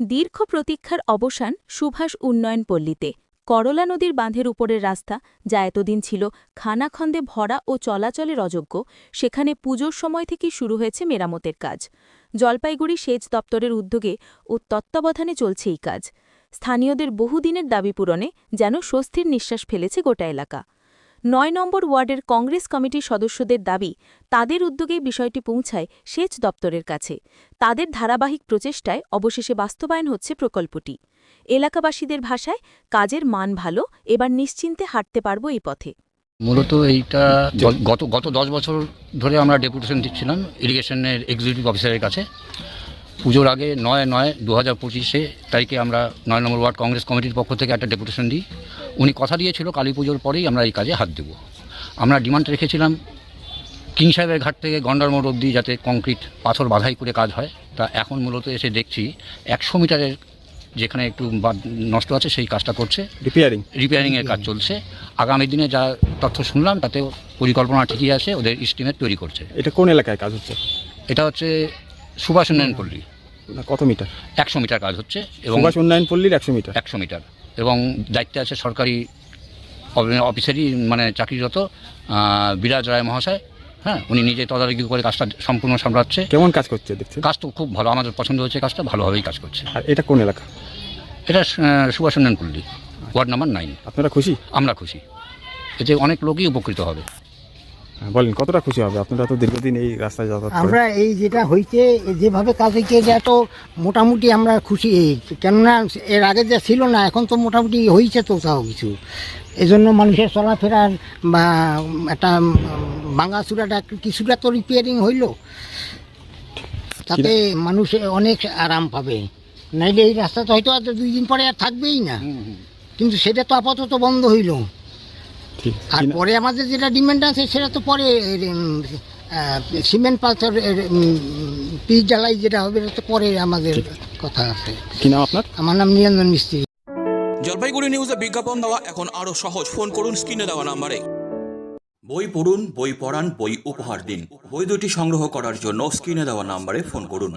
দীর্ঘ প্রতীক্ষার অবসান সুভাষ উন্নয়ন পল্লীতে। করলা নদীর বাঁধের উপরের রাস্তা, যা এতদিন ছিল খানাখন্দে ভরা ও চলাচলের অযোগ্য, সেখানে পুজোর সময় থেকেই শুরু হয়েছে মেরামতের কাজ। জলপাইগুড়ি সেচ দপ্তরের উদ্যোগে ও তত্ত্বাবধানে চলছে এই কাজ। স্থানীয়দের বহুদিনের দাবি পূরণে যেন স্বস্তির নিঃশ্বাস ফেলেছে গোটা এলাকা। নয় নম্বর ওয়ার্ডের কংগ্রেস কমিটির সদস্যদের দাবি, তাদের উদ্যোগেই বিষয়টি পৌঁছায় সেচ দপ্তরের কাছে। তাদের ধারাবাহিক প্রচেষ্টায় অবশেষে বাস্তবায়ন হচ্ছে প্রকল্পটি। এলাকাবাসীদের ভাষায়, কাজের মান ভালো, এবার নিশ্চিন্তে হাঁটতে পারব এই পথে। মূলত এইটা গত গত দশ বছর ধরে আমরা ডেপুটেশন দিচ্ছিলাম, ইরিগেশনের এক্সিকিউটিভ অফিসারের কাছে। পুজোর আগে নয় নয় দু হাজার পঁচিশে তারিখে আমরা নয় নম্বর ওয়ার্ড কংগ্রেস কমিটির পক্ষ থেকে একটা ডেপুটেশন দিই। উনি কথা দিয়েছিল কালী পুজোর পরেই আমরা এই কাজে হাত দেব। আমরা ডিমান্ড রেখেছিলাম কিং সাহেবের ঘাট থেকে গন্ডার মোড় অব্দি যাতে কংক্রিট পাথর বাধাই করে কাজ হয়। তা এখন মূলত এসে দেখছি একশো মিটারের যেখানে একটু নষ্ট আছে সেই কাজটা করছে। রিপেয়ারিং রিপেয়ারিংয়ের কাজ চলছে। আগামী দিনে যা তথ্য শুনলাম তাতে পরিকল্পনা ঠিকই আছে ওদের ইস্টিমেট তৈরি করছে। এটা কোন এলাকায় কাজ হচ্ছে? এটা হচ্ছে সুভাষ উন্নয়ন পল্লী। না, কত মিটার? একশো মিটার কাজ হচ্ছে এবং সুভাষ উন্নয়ন পল্লীর একশো মিটার? একশো মিটার এবং দায়িত্বে আছে সরকারি অফ- অফিসারই মানে চাকরিরত বিরাজ রায় মহাশয়। হ্যাঁ উনি নিজে তদারকি করে কাজটা সম্পূর্ণ সামলাচ্ছে। কেমন কাজ করছে দেখছে কাজ তো খুব ভালো আমাদের পছন্দ হয়েছে কাজটা ভালোভাবেই কাজ করছে। আর এটা কোন এলাকা? এটা সুভাষ উন্নয়ন পল্লী ওয়ার্ড নাম্বার নাইন। আপনারা খুশি? আমরা খুশি। এতে অনেক লোকই উপকৃত হবে। বলেন কতটা খুশি হবে? আপনারা তো দীর্ঘদিন এই রাস্তায় যাতায়াত আমরা এই যেটা হয়েছে যেভাবে কাজ হয়েছে এটা তো মোটামুটি আমরা খুশি এই। কেননা এর আগে যা ছিল না এখন তো মোটামুটি হয়েছে তো তাও কিছু। এজন্য মানুষের চলাফেরার বা একটা ভাঙা ভাঙাচুরাটা কিছুটা তো রিপেয়ারিং হইল। তাতে মানুষ অনেক আরাম পাবে। নাইলে এই রাস্তা তো হয়তো আর দুই দিন পরে আর থাকবেই না। কিন্তু সেটা তো আপাতত বন্ধ হইল। ঠিক। আর পরে আমাদের যেটা ডিমান্ড আছে সেটা তো পরে সিমেন্ট পাথর পিচ জ্বালাই যেটা হবে এটা তো পরে আমাদের কথা আছে। কি নাম আপনার? আমার নাম নিরঞ্জন মিস্ত্রি। জলপাইগুড়ি নিউজে বিজ্ঞাপন দেওয়া এখন আরও সহজ। ফোন করুন স্ক্রিনে দেওয়া নাম্বারে। বই পড়ুন বই পড়ান বই উপহার দিন। বই দুটি সংগ্রহ করার জন্য স্ক্রিনে দেওয়া নাম্বারে ফোন করুন।